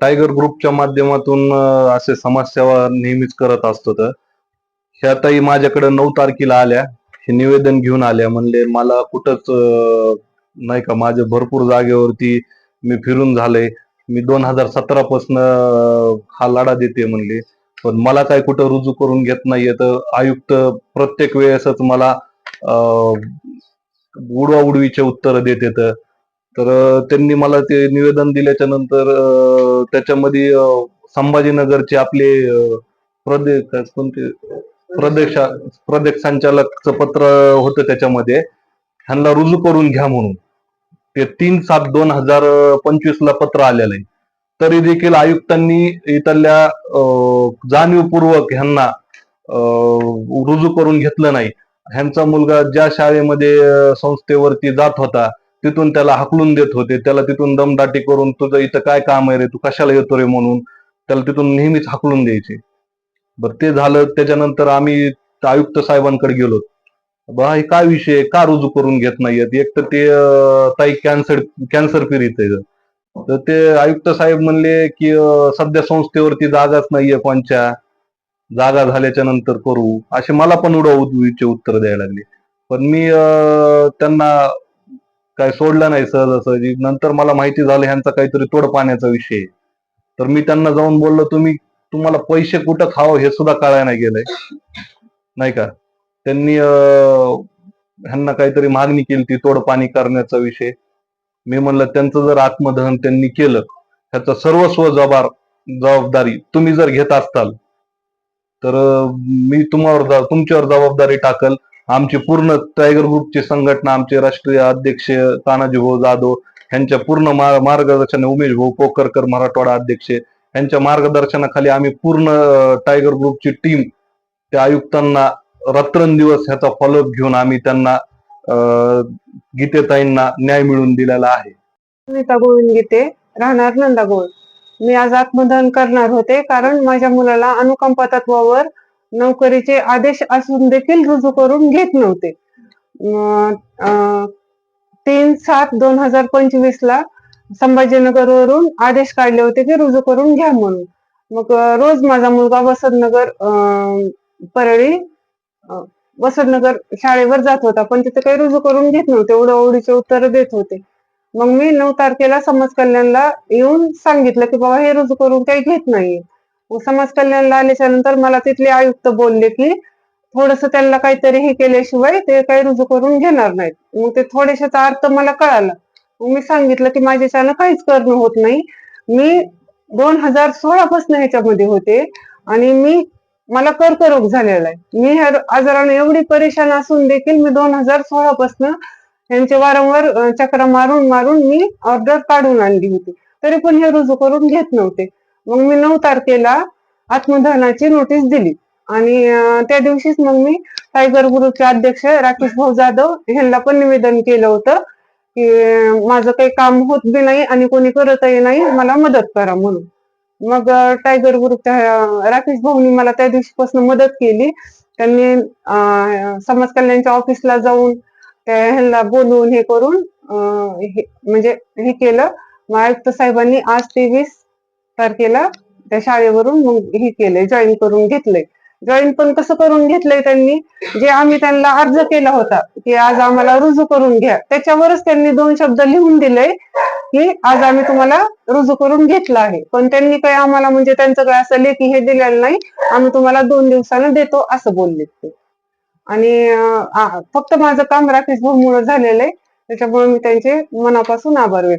Tiger ग्रुपच्या माध्यमातून असे समाजसेवा नेहमीच करत असतो तर. ह्या ताई माझ्याकडे नऊ तारखेला आल्या. हे निवेदन घेऊन आल्या. म्हणले मला कुठंच नाही का माझ्या भरपूर जागेवरती मी फिरून झाले मी दोन हजार सतरा पासन हा लढा देते म्हणले. पण मला काय कुठं रुजू करून घेत नाहीये तर आयुक्त प्रत्येक वेळेसच मला उडवा उडवीचे उत्तर देते तर. तर त्यांनी मला ते निवेदन दिल्याच्या नंतर त्याच्यामध्ये संभाजीनगरचे आपले प्रदेश कोणते? प्रदेश प्रदेश संचालकचं पत्र होतं त्याच्यामध्ये. ह्यांना रुजू करून घ्या म्हणून. ते तीन सात दोन हजार पंचवीस ला पत्र आलेलं आहे. तरी देखील आयुक्तांनी इथल्या जाणीवपूर्वक ह्यांना रुजू करून घेतलं नाही. ह्यांचा मुलगा ज्या शाळेमध्ये संस्थेवरती जात होता तिथून त्याला हाकलून देत होते. त्याला तिथून दमदाटी करून तुझं इथं काय काम आहे रे? तू कशाला येतो रे? म्हणून त्याला तिथून नेहमीच हाकलून द्यायचे. बर ते झालं. त्याच्यानंतर आम्ही आयुक्त साहेबांकडे गेलो. बा हे काय विषय का रुजू करून घेत नाहीयेत एक तर ते ताई कॅन्सर कॅन्सर पीडित आहे तर ते आयुक्त साहेब म्हणले की सध्या संस्थेवरती जागाच नाहीये कोणच्या. जागा झाल्याच्यानंतर करू. असे मला पण उडवूचे उत्तर द्यायला लागले. पण मी त्यांना काय सोडलं नाही सहजासहजी नंतर मला माहिती झालं ह्यांचा काहीतरी तोड पाण्याचा विषय. तर मी त्यांना जाऊन बोललो तुम्ही तुम्हाला पैसे कुठं खावं हे सुद्धा कळायला नाही गेलंय. नाही का? त्यांनी ह्यांना काहीतरी मागणी केली ती तोड पाणी करण्याचा विषय. मी म्हणलं त्यांचं जर आत्मदहन त्यांनी केलं ह्याचा सर्वस्व जबार जबाबदारी तुम्ही जर घेत असताल तर मी तुम्हावर तुमच्यावर जबाबदारी टाकल आमची पूर्ण टायगर ग्रुपची संघटना आमचे राष्ट्रीय अध्यक्ष तानाजी भाऊ जाधव यांच्या पूर्ण मार्गदर्शनाने मार्गदर्शन उमेश भाऊ पोकरकर मराठवाडा अध्यक्ष यांच्या मार्गदर्शनाखाली आम्ही पूर्ण टायगर ग्रुपची टीम त्या आयुक्तांना रात्रंदिवस ह्याचा फॉलोअप घेऊन आम्ही त्यांना गीतेताईंना न्याय मिळवून दिलेला आहे. नीता गोविंद गीते राहणार नंदागोळ. मी आज आत्मदहन करणार होते कारण माझ्या मुलाला अनुकंपा तत्वावर नोकरीचे आदेश असून देखील रुजू करून घेत नव्हते. तीन सात दोन हजार पंचवीस ला संभाजीनगर वरून आदेश काढले होते की रुजू करून घ्या म्हणून. मग रोज माझा मुलगा वसंतनगर अं, परळी वसंतनगर शाळेवर जात होता. पण तिथे काही रुजू करून घेत नव्हते. उडवडीचे उत्तर देत होते. मग मी नऊ तारखेला समाज कल्याणला येऊन सांगितलं की बाबा हे रुजू करून काही घेत नाहीये. समाज कल्याणला आल्याच्यानंतर मला तिथले आयुक्त बोलले की थोडस त्यांना काहीतरी हे केल्याशिवाय ते काही रुजू करून घेणार नाहीत. मग ते थोड्याशाचा अर्थ मला कळाला. मी सांगितलं की माझ्याच्यानं काहीच करणं होत नाही. मी दोन हजार सोळा पासून ह्याच्यामध्ये होते आणि मी मला कर्करोग झालेला आहे. मी ह्या आजाराने एवढी परेशान असून देखील मी दोन हजार सोळा पासून यांचे वारंवार चक्र मारून मारून मी ऑर्डर काढून आणली होती. तरी पण हे रुजू करून घेत नव्हते. मग मी नऊ तारखेला आत्मदहनाची नोटीस दिली. आणि त्या दिवशीच मग मी टायगर ग्रुपचे अध्यक्ष राकेश भाऊ जाधव यांना पण निवेदन केलं होतं की माझं काही काम होत बी नाही आणि कोणी करतही नाही मला मदत करा म्हणून. मग टायगर ग्रुपच्या राकेश भाऊनी मला त्या दिवशीपासून मदत केली. त्यांनी समाज कल्याणच्या ऑफिसला जाऊन त्या ह्यांना बोलवून हे करून हे म्हणजे हे केलं. मग आयुक्त साहेबांनी आज तेवीस तारखेला त्या शाळेवरून मग हे केलंय जॉईन करून घेतलंय जॉईन पण कसं करून घेतलंय त्यांनी? जे आम्ही त्यांना अर्ज केला होता की आज आम्हाला रुजू करून घ्या. त्याच्यावरच त्यांनी दोन शब्द लिहून दिले की आज आम्ही तुम्हाला रुजू करून घेतलं आहे. पण त्यांनी काही आम्हाला म्हणजे त्यांचं काय असं लेखी हे दिलेलं नाही आम्ही तुम्हाला दोन दिवसानं देतो असं बोलले ते. आणि फक्त माझं काम राकेश भाऊमुळे झालेलं आहे. त्याच्यामुळे मी त्यांचे मनापासून आभार व्यक्त